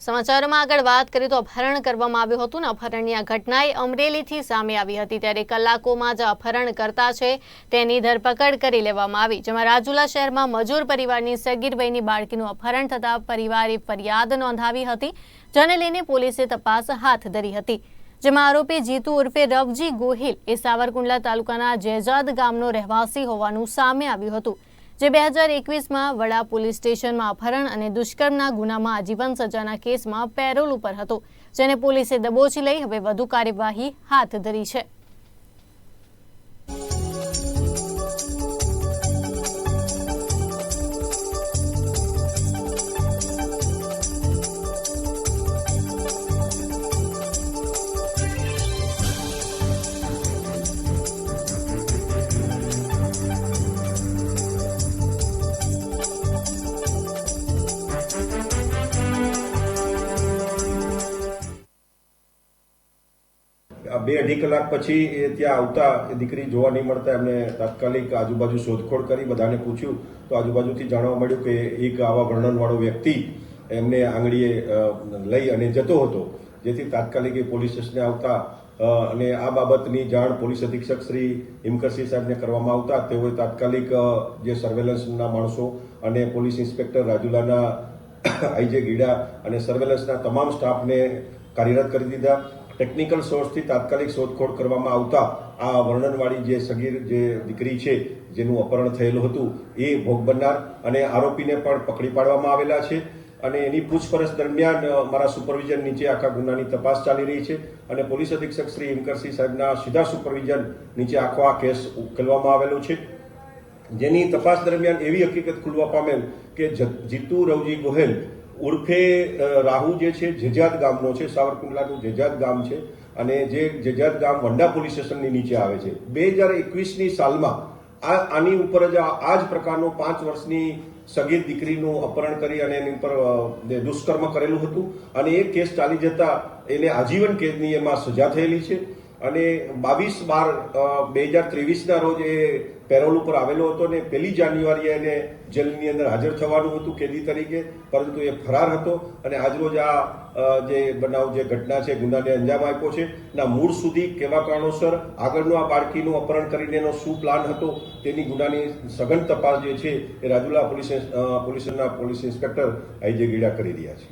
સમાચારોમાં આગળ વાત કરીએ તો અપહરણ કરવામાં આવ્યું હતું ને અપહરણની આ ઘટનાએ અમરેલીથી સામે આવી હતી ત્યારે કલાકોમાં જ અપહરણ કરતા છે તેની ધરપકડ કરી લેવામાં આવી, જેમાં રાજુલા શહેરમાં મજૂર પરિવારની સગીરભાઈની બાળકીનું અપહરણ થતાં પરિવારે ફરિયાદ નોંધાવી હતી, જેને લઈને પોલીસે તપાસ હાથ ધરી હતી, જેમાં આરોપી જીતુ ઉર્ફે રવજી ગોહિલ એ સાવરકુંડલા તાલુકાના જેજાદ ગામનો રહેવાસી હોવાનું સામે આવ્યું હતું. જે બે હજાર એકવીસમાં વડા પોલીસ સ્ટેશનમાં અપહરણ અને દુષ્કર્મના ગુનામાં આજીવન સજાના કેસમાં પેરોલ ઉપર હતો, જેને પોલીસે દબોચી લઈ હવે વધુ કાર્યવાહી હાથ ધરી છે. બે અઢી કલાક પછી એ ત્યાં આવતા એ દીકરી જોવા નહીં મળતા, એમને તાત્કાલિક આજુબાજુ શોધખોળ કરી, બધાને પૂછ્યું. તો આજુબાજુથી જાણવા મળ્યું કે એક આવા વર્ણનવાળો વ્યક્તિ એમને આંગળીએ લઈ અને જતો હતો. જેથી તાત્કાલિક એ પોલીસ સ્ટેશને આવતા અને આ બાબતની જાણ પોલીસ અધિક્ષક શ્રી હિમકરસિંહ સાહેબને કરવામાં આવતા. તેઓએ તાત્કાલિક જે સર્વેલન્સના માણસો અને પોલીસ ઇન્સ્પેક્ટર રાજુલાના આઈજે ગીડા અને સર્વેલન્સના તમામ સ્ટાફને કાર્યરત કરી દીધા. ટેકનિકલ સોર્સથી તાત્કાલિક શોધખોળ કરવામાં આવતા આ વર્ણનવાળી જે સગીર, જે દીકરી છે, જેનું અપહરણ થયેલું હતું, એ ભોગ બનનાર અને આરોપીને પણ પકડી પાડવામાં આવેલા છે. અને એની પૂછપરછ દરમિયાન મારા સુપરવિઝન નીચે આખા ગુનાની તપાસ ચાલી રહી છે અને પોલીસ અધિક્ષક શ્રી હિમકરસિંહ સાહેબના સીધા સુપરવિઝન નીચે આખો આ કેસ ઉકેલવામાં આવેલો છે. જેની તપાસ દરમિયાન એવી હકીકત ખુલવા પામેલ કે જીતુ રવજી ગોહેલ ઉર્ફે રાહુ જે છે, જેજાદ ગામનો છે સાવરકુંડલાનું જેજાદ ગામ છે અને જે જેજાદ ગામ વંડા પોલીસ સ્ટેશનની નીચે આવે છે. બે હજાર એકવીસની સાલમાં આ, આની ઉપર જ આ જ પ્રકારનો પાંચ વર્ષની સગીર દીકરીનું અપહરણ કરી અને એની ઉપર દુષ્કર્મ કરેલું હતું અને એ કેસ ચાલી જતા એને આજીવન કેદની એમાં સજા થયેલી છે. અને બાવીસ બાર બે હજાર ત્રેવીસના રોજ એ પેરોલ ઉપર આવેલો હતો ને પહેલી જાન્યુઆરીએ એને જેલની અંદર હાજર થવાનું હતું કેદી તરીકે, પરંતુ એ ફરાર હતો અને આજરોજ આ જે બનાવ, જે ઘટના છે, ગુનાને અંજામ આપ્યો છે. ના, મૂળ સુધી કેવા કારણોસર આગળનું આ બાળકીનું અપહરણ કરીને એનો શું પ્લાન હતો તેની ગુનાની સઘન તપાસ જે છે એ રાજુલા પોલીસ પોલીસના પોલીસ ઇન્સ્પેક્ટર આઈજે ગીડા કરી રહ્યા છે.